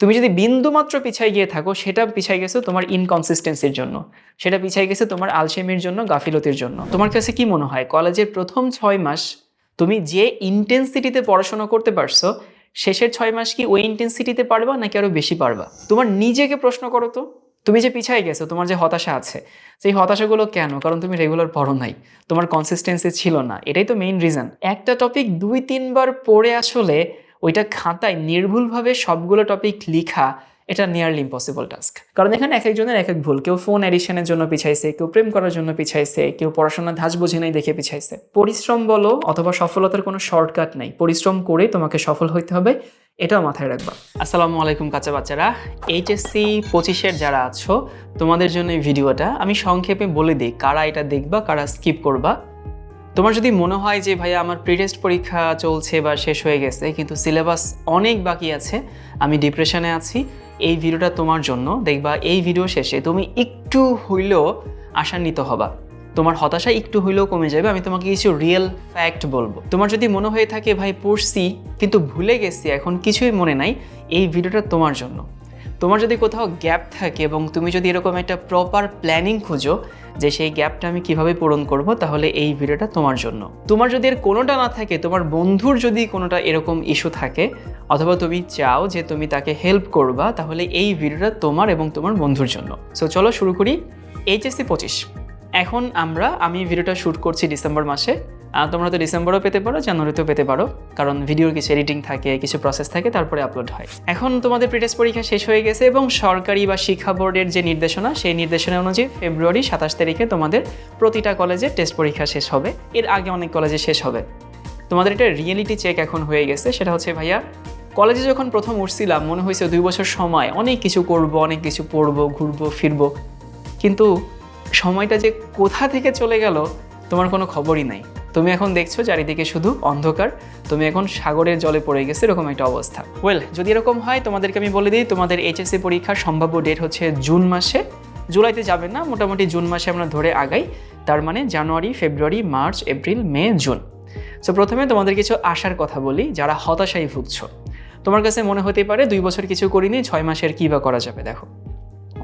তুমি যদি বিন্দু মাত্র পিছাই গিয়ে থাকো, সেটা পিছাই গেছে তোমার ইনকনসিস্টেন্সির জন্য। সেটা পিছাই গেছে তোমার আলসেমির জন্য, গাফিলতির জন্য। তোমার কাছে কি মনে হয়? কলেজের প্রথম ছয় মাস তুমি যে ইন্টেন্সিটিতে পড়াশোনা করতে পারছ, শেষের ছয় মাস কি ওই ইন্টেন্সিটিতে পারবা নাকি আরও বেশি পারবা? তোমার নিজেকে প্রশ্ন করো তো। তুমি যে পিছাই গেছো, তোমার যে হতাশা আছে, সেই হতাশাগুলো কেন? কারণ তুমি রেগুলার পড়ো নাই। তোমার কনসিস্টেন্সি ছিল না। এটাই তো মেইন রিজন একটা টপিক দুই, তিনবার পড়ে আসলে ওইটা খাতায় নির্ভুলভাবে সবগুলো টপিক লিখা, এটা নিয়ারলি ইম্পসিবল টাস্ক কারণ এখানে এক একজনের এক এক ভুল। কেউ ফোন এডিশনের জন্য পিছাইছে, কেউ প্রেম করার জন্য পিছাইছে, কেউ পড়াশোনার ধাঁচ বোঝে নাই দেখে পিছাইছে। পরিশ্রম বলো অথবা সফলতার কোনো শর্টকাট নাই। পরিশ্রম করে তোমাকে সফল হইতে হবে, এটাও মাথায় রাখবা। আসসালামু আলাইকুম কাঁচা বাচ্চারা। এইচএসসি পঁচিশের যারা আছো, তোমাদের জন্য এই ভিডিওটা আমি সংক্ষেপে বলে দিই, কারা এটা দেখবা, কারা স্কিপ করবা। তোমার যদি মনে হয় যে, ভাইয়া, আমার প্রিটেস্ট পরীক্ষা চলছে বা শেষ হয়ে গেছে, কিন্তু সিলেবাস অনেক বাকি আছে, আমি ডিপ্রেশনে আছি, এই ভিডিওটা তোমার জন্য, দেখবা এই ভিডিও শেষে তুমি একটু হইলেও আশান্বিত হবা। তোমার হতাশা একটু হইলেও কমে যাবে, আমি তোমাকে কিছু রিয়েল ফ্যাক্ট বলব। তোমার যদি মনে হয়ে থাকে, ভাই, পড়ছি, কিন্তু ভুলে গেছি, এখন কিছুই মনে নাই, এই ভিডিওটা তোমার জন্য। তোমার যদি কোথাও গ্যাপ থাকে এবং তুমি যদি এরকম একটা প্রপার প্ল্যানিং খুঁজো যে সেই গ্যাপটা আমি কীভাবে পূরণ করব, তাহলে এই ভিডিওটা তোমার জন্য। তোমার যদি এর কোনোটা না থাকে, তোমার বন্ধুর যদি কোনোটা এরকম ইস্যু থাকে, অথবা তুমি চাও যে তুমি তাকে হেল্প করবা, তাহলে এই ভিডিওটা তোমার এবং তোমার বন্ধুর জন্য। সো চলো শুরু করি। এইচএসসি পঁচিশ। এখন আমরা, আমি ভিডিওটা শ্যুট করছি ডিসেম্বর মাসে। তোমরা তো ডিসেম্বরও পেতে পারো, জানুয়ারিতেও পেতে পারো, কারণ ভিডিওর কিছু এডিটিং থাকে, কিছু প্রসেস থাকে, তারপরে আপলোড হয়। এখন তোমাদের প্রিটেস্ট পরীক্ষা শেষ হয়ে গেছে এবং সরকারি বা শিক্ষা বোর্ডের যে নির্দেশনা, সেই নির্দেশনা অনুযায়ী ফেব্রুয়ারি সাতাশ তারিখে তোমাদের প্রতিটা কলেজে টেস্ট পরীক্ষা শেষ হবে। এর আগে অনেক কলেজে শেষ হবে। তোমাদের এটা রিয়েলিটি চেক এখন হয়ে গেছে, সেটা হচ্ছে ভাইয়া কলেজে যখন প্রথম উঠছিলাম, মনে হয়েছে দুই বছর সময়, অনেক কিছু করব, অনেক কিছু পড়ব, ঘুরবো, ফিরবো। কিন্তু সময়টা যে কোথা থেকে চলে গেল, তোমার কোনো খবরই নাই। তুমি এখন দেখছ চারিদিকে শুধু অন্ধকার, তুমি এখন সাগরের জলে পড়ে গেছে, এরকম একটা অবস্থা। ওয়েল যদি এরকম হয়, তোমাদেরকে আমি বলে দিই, তোমাদের এইচএসসি পরীক্ষার সম্ভাব্য ডেট হচ্ছে জুন মাসে। জুলাইতে যাবে না, মোটামুটি জুন মাসে আমরা ধরে আগাই। তার মানে January, February, March, April, May, June. So প্রথমে তোমাদের কিছু আশার কথা বলি, যারা হতাশায় ভুগছো। তোমার কাছে মনে হতে পারে, দুই বছর কিছু করিনি, ছয় মাসের কী বা করা যাবে, দেখো।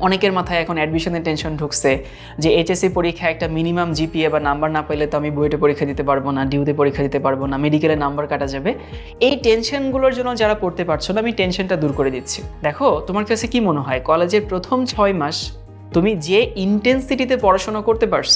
অনেকের মাথায় এখন অ্যাডমিশনের টেনশন ঢুকছে যে এইচএসসি পরীক্ষা একটা মিনিমাম জিপিএ বা নাম্বার না পেলে তো আমি বুয়েটে পরীক্ষা দিতে পারব না ডিউতে পরীক্ষা দিতে পারব না মেডিকেলে নাম্বার কাটা যাবে। এই টেনশনগুলোর জন্য যারা পড়তে পারছ না, আমি টেনশনটা দূর করে দিচ্ছি। দেখো, তোমার কাছে কি মনে হয়? কলেজের প্রথম ছয় মাস তুমি যে ইন্টেন্সিটিতে পড়াশোনা করতে পারছ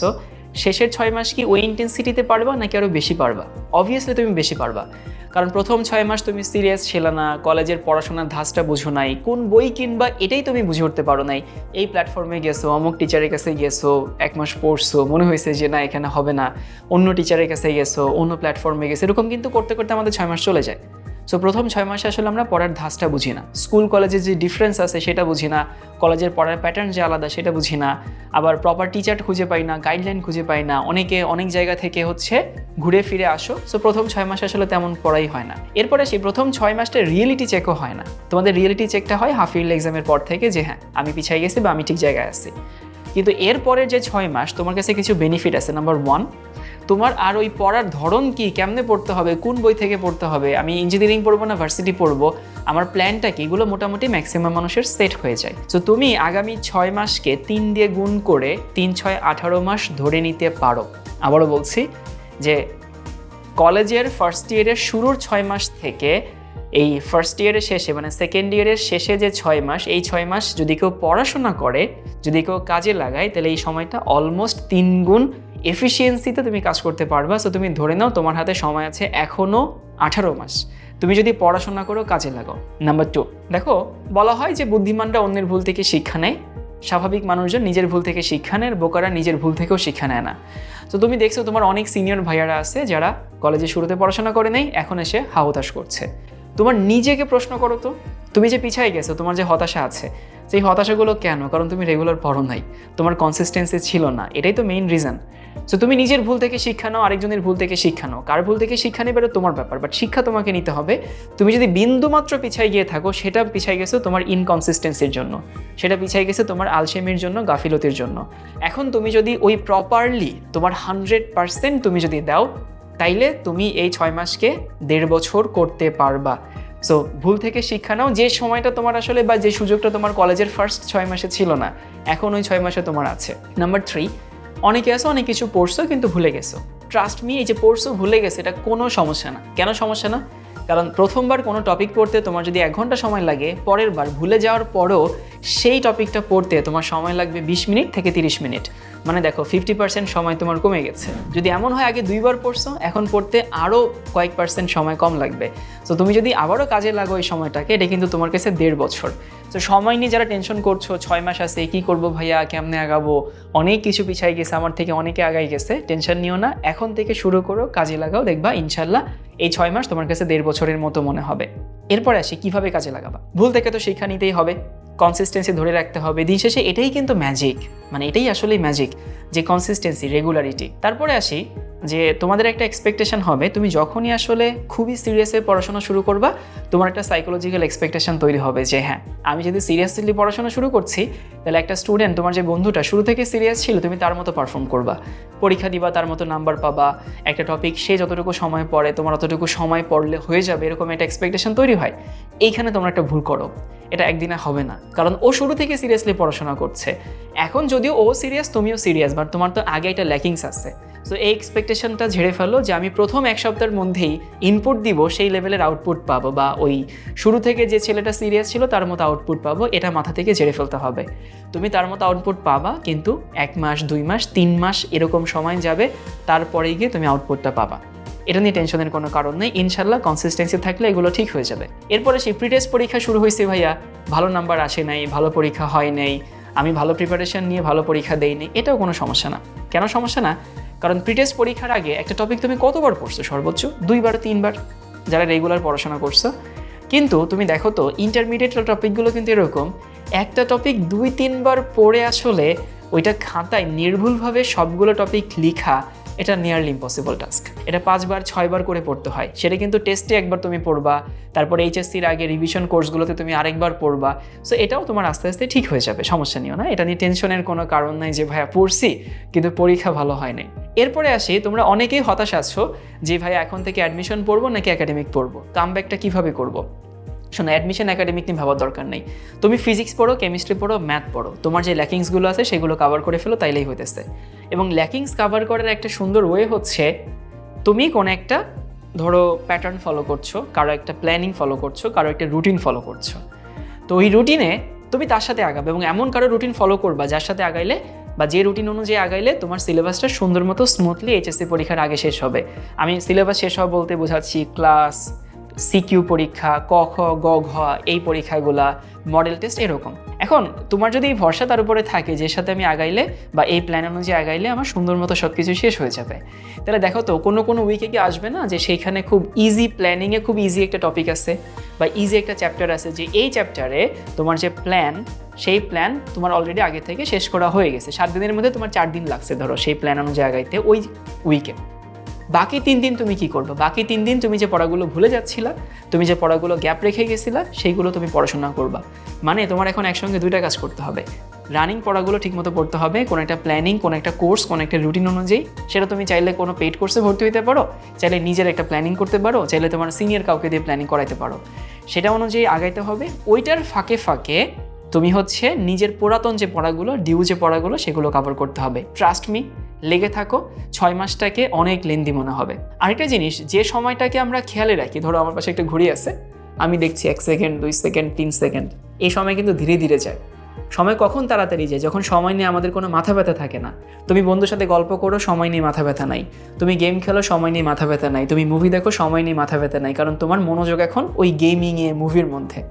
শেষের ছয় মাস কি ওই ইন্টেন্সিটিতে পারবা নাকি আরও বেশি পারবা? অবভিয়াসলি তুমি বেশি পারবা। কারণ প্রথম ছয় মাস তুমি সিরিয়াস ছিল না, কলেজের পড়াশোনার ধাঁচটা বুঝো নাই, কোন বই কিনবা এটাই তুমি বুঝে উঠতে পারো নাই। এই প্ল্যাটফর্মে গেছো, অমুক টিচারের কাছে গেছো, এক মাস পড়ছো, মনে হয়েছে যে না, এখানে হবে না। অন্য টিচারের কাছে গেছো, অন্য প্ল্যাটফর্মে গেছো, এরকম কিন্তু করতে করতে আমাদের ছয় মাস চলে যায়। সো প্রথম ছয় মাসে আসলে আমরা পড়ার ধাঁচটা বুঝি না। স্কুল কলেজের যে ডিফারেন্স আছে সেটা বুঝি না। কলেজের পড়ার প্যাটার্ন যে আলাদা সেটা বুঝি না। আবার প্রপার টিচার খুঁজে পাই না গাইডলাইন খুঁজে পাই না। অনেকে অনেক জায়গা থেকে হচ্ছে ঘুরে ফিরে আসো। সো প্রথম ছয় মাস আসলে তেমন পড়াই হয় না। এরপরে সেই প্রথম ছয় মাসটা রিয়েলিটি চেকও হয় না। তোমাদের রিয়েলিটি চেকটা হয় হাফ ইয়ারলি এক্সামের পর থেকে যে হ্যাঁ আমি পিছাই গেছি বা আমি ঠিক জায়গায় আছি। কিন্তু এরপরের যে ছয় মাস তোমার কাছে কিছু বেনিফিট আছে। নাম্বার ওয়ান তোমার আর ওই পড়ার ধরন কি? কেমনে পড়তে হবে? কোন বই থেকে পড়তে হবে? আমি ইঞ্জিনিয়ারিং পড়ব না ভার্সিটি পড়ব। আমার প্ল্যানটা কি? এগুলো মোটামুটি ম্যাক্সিমাম মানুষের সেট হয়ে যায়। তো তুমি আগামী ছয় মাসকে তিন দিয়ে গুণ করে তিন, ছয়, আঠারো মাস ধরে নিতে পারো। আবারও বলছি যে কলেজের ফার্স্ট ইয়ারের শুরুর ছয় মাস থেকে এই ফার্স্ট ইয়ারের শেষে মানে সেকেন্ড ইয়ারের শেষে যে ছয় মাস, এই ছয় মাস যদি কেউ পড়াশোনা করে, যদি কেউ কাজে লাগায়, তাহলে এই সময়টা অলমোস্ট তিন গুণ এফিসিয়েন্সিতে তুমি কাজ করতে পারবা সো তুমি ধরে নাও তোমার হাতে সময় আছে এখনও আঠারো মাস। তুমি যদি পড়াশোনা করো, কাজে লাগাও। নাম্বার টু দেখো, বলা হয় যে বুদ্ধিমানরা অন্যের ভুল থেকে শিক্ষা নেয়। স্বাভাবিক মানুষজন নিজের ভুল থেকে শিক্ষা নেয় বোকারা নিজের ভুল থেকেও শিক্ষা নেয় না। তো তুমি দেখছ তোমার অনেক সিনিয়র ভাইয়ারা আছে যারা কলেজে শুরুতে পড়াশোনা করে নেই, এখন এসে হাওতাশ করছে। তোমার নিজেকে প্রশ্ন করো তো তুমি যে পিছাই গেছো, তোমার যে হতাশা আছে, সেই হতাশাগুলো কেন? কারণ তুমি রেগুলার পড়ো নাই। তোমার কনসিস্টেন্সি ছিল না। এটাই তো মেইন রিজন সো তুমি নিজের ভুল থেকে শিক্ষা নাও, আরেকজনের ভুল থেকে শিক্ষা নাও। কার ভুল থেকে শিক্ষা নেবে তোমার ব্যাপার বাট শিক্ষা তোমাকে নিতে হবে। তুমি যদি বিন্দু মাত্র পিছাই গিয়ে থাকো, সেটা পিছাই গেছো তোমার ইনকনসিস্টেন্সির জন্য। সেটা পিছাই গেছে তোমার আলসেমির জন্য, গাফিলতির জন্য। এখন তুমি যদি ওই প্রপারলি তোমার হান্ড্রেড পার্সেন্ট তুমি যদি দাও, তাইলে তুমি এই ছয় মাসকে দেড় বছর করতে পারবা। সো ভুল থেকে শিক্ষা নাও, যে সময়টা তোমার আসলে বা যে সুযোগটা তোমার কলেজের ফার্স্ট ছয় মাসে ছিল না, এখন ওই ছয় মাসে তোমার আছে। নাম্বার থ্রি অনেকে আছে, অনেক কিছু পড়ছো কিন্তু ভুলে গেছো। ট্রাস্ট মি এই যে পড়ছো, ভুলে গেছে, এটা কোনো সমস্যা না। কেন সমস্যা না? কারণ প্রথমবার কোনো টপিক পড়তে তোমার যদি এক ঘণ্টা সময় লাগে, পরের বার ভুলে যাওয়ার পরও সেই টপিকটা পড়তে তোমার সময় লাগবে বিশ মিনিট থেকে তিরিশ মিনিট। মানে দেখো ফিফটি পার্সেন্ট সময় তোমার কমে গেছে। যদি এমন হয়, আগে দুইবার পড়ছো, এখন পড়তে আরও কয়েক পার্সেন্ট সময় কম লাগবে। তো তুমি যদি আবারও কাজে লাগো এই সময়টাকে, এটা কিন্তু তোমার কাছে দেড় বছর। তো সময় নিয়ে যারা টেনশন করছ, ছয় মাস আছে, কি করব ভাইয়া, কেমনে আগাবো? অনেক কিছু পিছাই গেছে, আমার থেকে অনেকে আগাই গেছে। টেনশন নিও না, এখন থেকে শুরু করো, কাজে লাগাও, দেখবা ইনশাল্লাহ এই ছয় মাস তোমার কাছে দেড় বছরের মতো মনে হবে। এরপরে আসি, কীভাবে কাজে লাগাবা? ভুল থেকে তো শিক্ষা নিতেই হবে। কনসিস্টেন্সি ধরে রাখতে হবে। দিন শেষে এটাই কিন্তু ম্যাজিক মানে এটাই আসলেই ম্যাজিক যে কনসিস্টেন্সি রেগুলারিটি তারপরে আসি যে তোমাদের একটা এক্সপেকটেশন হবে, তুমি যখনই আসলে খুবই সিরিয়াসে পড়াশোনা শুরু করবা, তোমার একটা সাইকোলজিক্যাল এক্সপেকটেশন তৈরি হবে যে হ্যাঁ আমি যদি সিরিয়াসলি পড়াশোনা শুরু করছি, তাহলে একটা স্টুডেন্ট তোমার যে বন্ধুটা, শুরু থেকে সিরিয়াস ছিল, তুমি তার মতো পারফর্ম করবা। পরীক্ষা দিবা, তার মতো নাম্বার পাবা, একটা টপিক সে যতটুকু সময় পড়ে, তোমার অতটুকু সময় পড়লে হয়ে যাবে, এরকম একটা এক্সপেকটেশন তৈরি হয়। এইখানে তোমরা একটা ভুল করো। এটা একদিনে হবে না। কারণ ও শুরু থেকে সিরিয়াসলি পড়াশোনা করছে। এখন যদিও ও সিরিয়াস তুমিও সিরিয়াস বাট তোমার তো আগে একটা ল্যাকিংস আছে। সো এই এক্সপেকটেশনটা ঝেড়ে ফেলো যে আমি প্রথম এক সপ্তাহের মধ্যেই ইনপুট দিব, সেই লেভেলের আউটপুট পাবো বা ওই শুরু থেকে যে ছেলেটা সিরিয়াস ছিল, তার মতো আউটপুট পাবো, এটা মাথা থেকে ঝেড়ে ফেলতে হবে। তুমি তার মতো আউটপুট পাবা, কিন্তু এক মাস, দুই মাস, তিন মাস এরকম সময় যাবে তারপরে গিয়ে তুমি আউটপুটটা পাবা। এটা নিয়ে টেনশনের কোনো কারণ নেই। ইনশাল্লাহ কনসিস্টেন্সি থাকলে এগুলো ঠিক হয়ে যাবে। এরপরে সেই প্রি টেস্ট পরীক্ষা শুরু হয়েছে ভাইয়া। ভালো নাম্বার আসে নাই, ভালো পরীক্ষা হয় নাই। আমি ভালো প্রিপারেশন নিয়ে ভালো পরীক্ষা দেইনি এটাও কোনো সমস্যা না। কেন সমস্যা না? কারণ প্রি টেস্ট পরীক্ষার আগে একটা টপিক তুমি কতবার পড়ছো সর্বোচ্চ? দুইবার, তিনবার? যারা রেগুলার পড়াশোনা করছ। কিন্তু তুমি দেখো তো ইন্টারমিডিয়েট টপিকগুলো কিন্তু এরকম। একটা টপিক দুই, তিনবার পড়ে আসলে ওইটা খাতায় নির্ভুলভাবে সবগুলো টপিক লিখা এটা নিয়ারলি ইম্পসিবল টাস্ক এটা পাঁচবার, ছয়বার করে পড়তে হয়। সেটা কিন্তু টেস্টে একবার তুমি পড়বা, তারপর এইচএসসির আগে রিভিশন কোর্সগুলোতে তুমি আরেকবার পড়বা। সো এটাও তোমার আস্তে আস্তে ঠিক হয়ে যাবে, সমস্যা নিও না। এটা নিয়ে টেনশনের কোনো কারণ নাই যে, ভাইয়া, পড়ছি, কিন্তু পরীক্ষা ভালো হয় নাই। এরপরে আসি, তোমরা অনেকেই হতাশ আছো যে ভাই এখন থেকে অ্যাডমিশন পড়ব নাকি একাডেমিক পড়ব? কামব্যাকটা কীভাবে করব? শোনো অ্যাডমিশন একাডেমিক নিয়ে ভাবার দরকার নেই। তুমি ফিজিক্স পড়ো কেমিস্ট্রি পড়ো ম্যাথ পড়ো। তোমার যে ল্যাকিংসগুলো আছে, সেগুলো কভার করে ফেলো, তাইলেই হইতেছে। এবং ল্যাকিংস কভার করার একটা সুন্দর ওয়ে হচ্ছে, তুমি কোনো একটা, ধরো প্যাটার্ন ফলো করছ, কারও একটা প্ল্যানিং ফলো করছ, কারও একটা রুটিন ফলো করছ। তো ওই রুটিনে তুমি তার সাথে আগাবে এবং এমন কারও রুটিন ফলো করবা, যার সাথে আগাইলে বা যে রুটিন অনুযায়ী আগাইলে তোমার সিলেবাসটা সুন্দর মতো স্মুথলি এইচএসসি পরীক্ষার আগে শেষ হবে। আমি সিলেবাস শেষ হওয়া বলতে বোঝাচ্ছি ক্লাস সিকিউ পরীক্ষা, ক, খ, গ, ঘ, এই পরীক্ষাগুলা মডেল টেস্ট এরকম। এখন, তোমার যদি ভরসা তার উপরে থাকে যে সাথে আমি আগাইলে বা এই প্ল্যান অনুযায়ী আগাইলে আমার সুন্দর মতো সব কিছু শেষ হয়ে যাবে। তাহলে দেখো তো, কোনো কোনো উইকে কি আসবে না যে সেইখানে খুব ইজি প্ল্যানিংয়ে খুব ইজি একটা টপিক আছে বা ইজি একটা চ্যাপ্টার আছে যে এই চ্যাপ্টারে তোমার যে প্ল্যান সেই প্ল্যান তোমার অলরেডি আগে থেকে শেষ করা হয়ে গেছে। সাত দিনের মধ্যে তোমার চার দিন লাগছে ধরো সেই প্ল্যান অনুযায়ী আগাইতে ওই উইকে বাকি তিন দিন তুমি কি করবে? বাকি তিন দিন তুমি যে পড়াগুলো ভুলে যাচ্ছিলা, তুমি যে পড়াগুলো গ্যাপ রেখে গেছিলা, সেইগুলো তুমি পড়াশোনা করবা। মানে তোমার এখন একসঙ্গে দুইটা কাজ করতে হবে। রানিং পড়াগুলো ঠিকমতো পড়তে হবে, কোনো একটা প্ল্যানিং কোনো একটা কোর্স কোনো একটা রুটিন অনুযায়ী। সেটা তুমি চাইলে কোনো পেড কোর্সে ভর্তি হতে পারো, চাইলে নিজের একটা প্ল্যানিং করতে পারো, চাইলে তোমার সিনিয়র কাউকে দিয়ে প্ল্যানিং করাইতে পারো। সেটা অনুযায়ী আগাইতে হবে। ওইটার ফাঁকে ফাঁকে তুমি হচ্ছে নিজের পুরাতন যে পড়াগুলো ডিউ যে পড়াগুলো, সেগুলো কভার করতে হবে। ট্রাস্ট মি লেগে থাকো, ছয় মাসটাকে অনেক লেন্দি মনে হবে। আরেকটা জিনিস, যে সময়টাকে আমরা খেয়ালে রাখি, ধরো আমার পাশে একটা ঘড়ি আছে, আমি দেখছি এক সেকেন্ড দুই সেকেন্ড তিন সেকেন্ড এই সময় কিন্তু ধীরে ধীরে যায়। সময় কখন তাড়াতাড়ি যায়? যখন সময় নিয়ে আমাদের কোনো মাথা ব্যথা থাকে না। তুমি বন্ধুর সাথে গল্প করো, সময় নিয়ে মাথা ব্যথা নাই। তুমি গেম খেলো, সময় নিয়ে মাথা ব্যথা নাই। তুমি মুভি দেখো, সময় নিয়ে মাথা ব্যথা নাই। কারণ তোমার মনোযোগ এখন ওই গেমিংয়ে মুভির মধ্যে।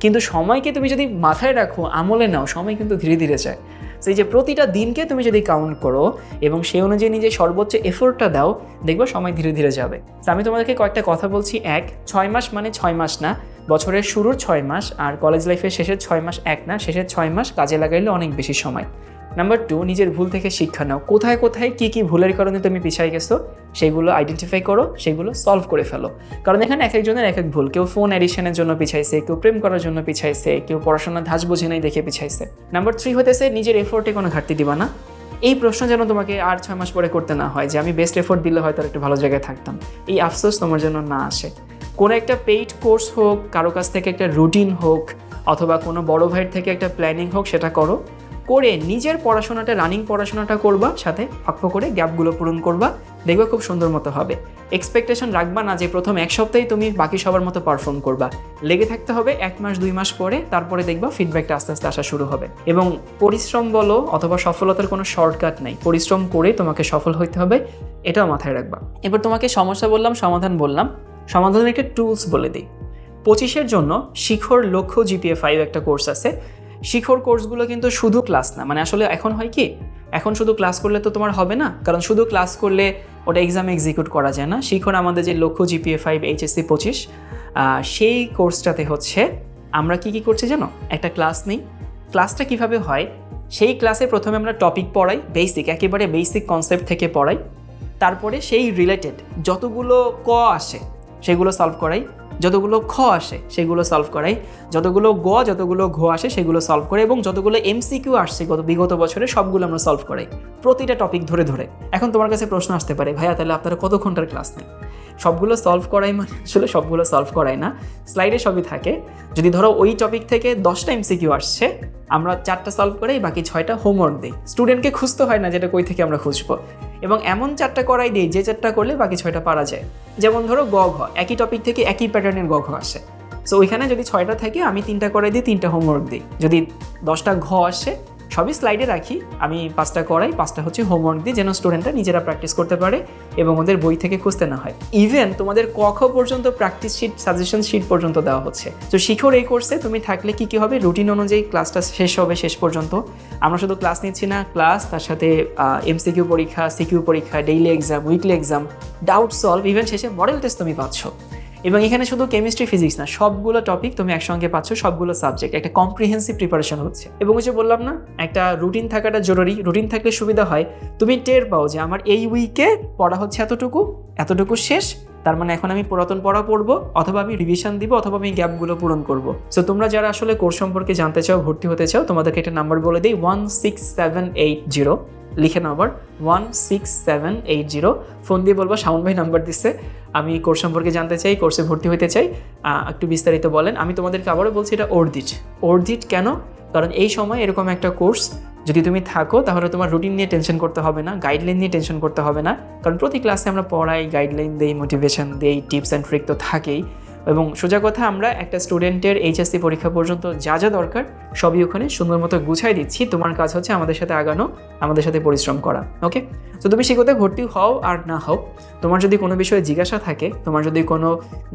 কিন্তু সময়কে তুমি যদি মাথায় রাখো, আমলে নাও, সময় কিন্তু ধীরে ধীরে যায়। সেই যে প্রতিটা দিনকে তুমি যদি কাউন্ট করো এবং সেই অনুযায়ী নিজে সর্বোচ্চ এফোর্টটা দাও, দেখবে সময় ধীরে ধীরে যাবে। তো আমি তোমাদেরকে কয়েকটা কথা বলছি, এক, ছয় মাস মানে ছয় মাস না, বছরের শুরুর ছয় মাস আর কলেজ লাইফের শেষের ছয় মাস এক না, শেষের ছয় মাস কাজে লাগাইলে অনেক বেশি সময়। নাম্বার টু নিজের ভুল থেকে শিক্ষা নাও। কোথায় কোথায় কী কী ভুলের কারণে তুমি পিছিয়ে গেছো, সেগুলো আইডেন্টিফাই করো, সেগুলো সলভ করে ফেলো। কারণ এখানে এক একজনের এক এক ভুল। কেউ ফোন অ্যাডিশনের জন্য পিছাইছে, কেউ প্রেম করার জন্য পিছাইছে, কেউ পড়াশোনার ধাঁচ বোঝে নাই দেখে পিছাইছে। নাম্বার থ্রি হতেছে নিজের এফোর্টে কোনো ঘাটতি দিবা না। এই প্রশ্ন যেন তোমাকে আর ছয় মাস পরে করতে না হয়, যে আমি বেস্ট এফোর্ট দিলে হয়তো একটু ভালো জায়গায় থাকতাম। এই আফসোস তোমার জন্য না আসে। কোনো একটা পেইড কোর্স হোক, কারও কাছ থেকে একটা রুটিন হোক, অথবা কোনো বড় ভাইয়ের থেকে একটা প্ল্যানিং হোক, সেটা করো। করে নিজের পড়াশোনাটা রানিং পড়াশোনাটা করবা, সাথে ফাঁকফো করে গ্যাপগুলো পূরণ করবা, দেখবা খুব সুন্দর মতো হবে। এক্সপেকটেশন রাখবা না যে প্রথম এক সপ্তাহেই তুমি বাকি সবার মতো পারফর্ম করবা। লেগে থাকতে হবে এক মাস, দুই মাস পরে, তারপরে দেখবা ফিডব্যাকটা আস্তে আস্তে আসা শুরু হবে। এবং পরিশ্রম বলো অথবা সফলতার কোনো শর্টকাট নাই। পরিশ্রম করে তোমাকে সফল হতে হবে, এটাও মাথায় রাখবা। এবার তোমাকে সমস্যা বললাম, সমাধান বললাম। সমাধানের একটা টুলস বলে দিই। পঁচিশের জন্য শিখর লক্ষ্য জিপিএ ফাইভ একটা কোর্স আছে। শিখর কোর্সগুলো কিন্তু শুধু ক্লাস না। মানে আসলে এখন হয় কি, এখন শুধু ক্লাস করলে তো তোমার হবে না, কারণ শুধু ক্লাস করলে ওটা এক্সাম এক্সিকিউট করা যায় না। শিখর আমাদের যে লক্ষ্য জিপিএ ফাইভ এইচএসসি পঁচিশ সেই কোর্সটাতে হচ্ছে, আমরা কি কি করছি জানো? একটা ক্লাস নেই। ক্লাসটা কীভাবে হয়? সেই ক্লাসে প্রথমে আমরা টপিক পড়াই বেসিক একেবারে বেসিক কনসেপ্ট থেকে পড়াই। তারপরে সেই রিলেটেড যতগুলো ক আসে সেগুলো সলভ করাই। যতগুলো খ আসে, সেগুলো সলভ করাই। যতগুলো গ, যতগুলো ঘ আসে, সেগুলো সলভ করে এবং যতগুগুলো এমসিকিউ আসছে গত বিগত বছরে, সবগুলো আমরা সলভ করাই। প্রতিটা টপিক ধরে ধরে। এখন তোমার কাছে প্রশ্ন আসতে পারে, ভাইয়া, তাহলে আপনারা কত ঘণ্টার ক্লাস নেন? সবগুলো সলভ করাই মানে আসলে সবগুলো সলভ করাই না। স্লাইডে সবই থাকে। যদি ধরো ওই টপিক থেকে দশটা এমসিকিউ আসছে, আমরা চারটা সলভ করাই, বাকি ছয়টা হোমওয়ার্ক দিই। স্টুডেন্টকে খুঁজতে হয় না যেটা কই থেকে আমরা খুঁজবো। এবং এমন চারটা করাই দিই যে চারটা করলে বাকি ছয়টা পারা যায়। যেমন ধরো গ ঘ একই টপিক থেকে একই প্যাটার্নের গ ঘ আসে। সো ওইখানে যদি ছয়টা থাকে, আমি তিনটা করাই দিই তিনটা হোমওয়ার্ক দিই। যদি দশটা ঘ আসে সবই স্লাইডে রাখি। আমি পাঁচটা করাই, পাঁচটা হচ্ছে হোমওয়ার্ক দিই যেন স্টুডেন্টরা নিজেরা প্র্যাকটিস করতে পারে এবং ওদের বই থেকে খুঁজতে না হয়। ইভেন তোমাদের ক খ পর্যন্ত প্র্যাকটিস শিট সাজেশন শিট পর্যন্ত দেওয়া হচ্ছে। তো শিখর এই কোর্সে তুমি থাকলে কি কি হবে? রুটিন অনুযায়ী ক্লাসটা শেষ হবে শেষ পর্যন্ত। আমরা শুধু ক্লাস নিচ্ছি না ক্লাস তার সাথে এমসিকিউ পরীক্ষা সিকিউ পরীক্ষা daily exam weekly exam doubt solve even শেষে মডেল টেস্ট তুমি পাচ্ছ। এবং এখানে শুধু কেমিস্ট্রি ফিজিক্স না, সবগুলো টপিক তুমি একসঙ্গে পাচ্ছ, সবগুলো সাবজেক্ট একটা কম্প্রিহেন্সিভ প্রিপারেশন হচ্ছে। এবং ওই যে বললাম না, একটা রুটিন থাকাটা জরুরি রুটিন থাকলে সুবিধা হয়। তুমি টের পাও যে আমার এই উইকে পড়া হচ্ছে এতটুকু এতটুকু শেষ তার মানে এখন আমি পুরাতন পড়া পড়ব, অথবা আমি রিভিশন দিব, অথবা আমি গ্যাপগুলো পূরণ করব। সো তোমরা যারা আসলে কোর্স সম্পর্কে জানতে চাও, ভর্তি হতে চাও, তোমাদেরকে একটা নাম্বার বলে দিই one six seven eight zero লিখে নাও আবার one six seven eight zero phone দিয়ে বলব, শাওন ভাই নাম্বার দিচ্ছে আমি কোর্স সম্পর্কে জানতে চাই কোর্সে ভর্তি হতে চাই। একটু বিস্তারিত বলেন। আমি তোমাদেরকে আবারও বলছি এটা অর্ধিট অর্ধিট কেন? কারণ এই সময় এরকম একটা কোর্স যদি তুমি থাকো, তাহলে তোমার রুটিন নিয়ে টেনশন করতে হবে না গাইডলাইন নিয়ে টেনশন করতে হবে না। কারণ প্রতি ক্লাসে আমরা পড়াই গাইডলাইন দেই মোটিভেশন দেই টিপস অ্যান্ড ট্রিক তো থাকেই। এবং সোজা কথা, আমরা একটা স্টুডেন্টের এইচএসসি পরীক্ষা পর্যন্ত যা যা দরকার, সবই ওখানে সুন্দর মতো গুছাই দিচ্ছি। তোমার কাজ হচ্ছে আমাদের সাথে আগানো, আমাদের সাথে পরিশ্রম করা ওকে তো তুমি শিখতে ভর্তি হও আর না হও। তোমার যদি কোনো বিষয়ে জিজ্ঞাসা থাকে, তোমার যদি কোনো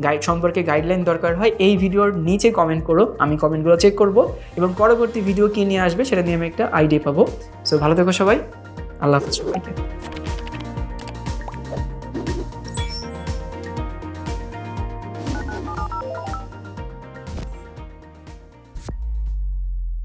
গাইড সম্পর্কে গাইডলাইন দরকার হয়, এই ভিডিওর নিচে কমেন্ট করো, আমি কমেন্টগুলো চেক করব এবং পরবর্তী ভিডিও কী নিয়ে আসবে, সেটা নিয়ে আমি একটা আইডিয়া পাবো। সো ভালো থেকো সবাই, আল্লাহ হাফিজ।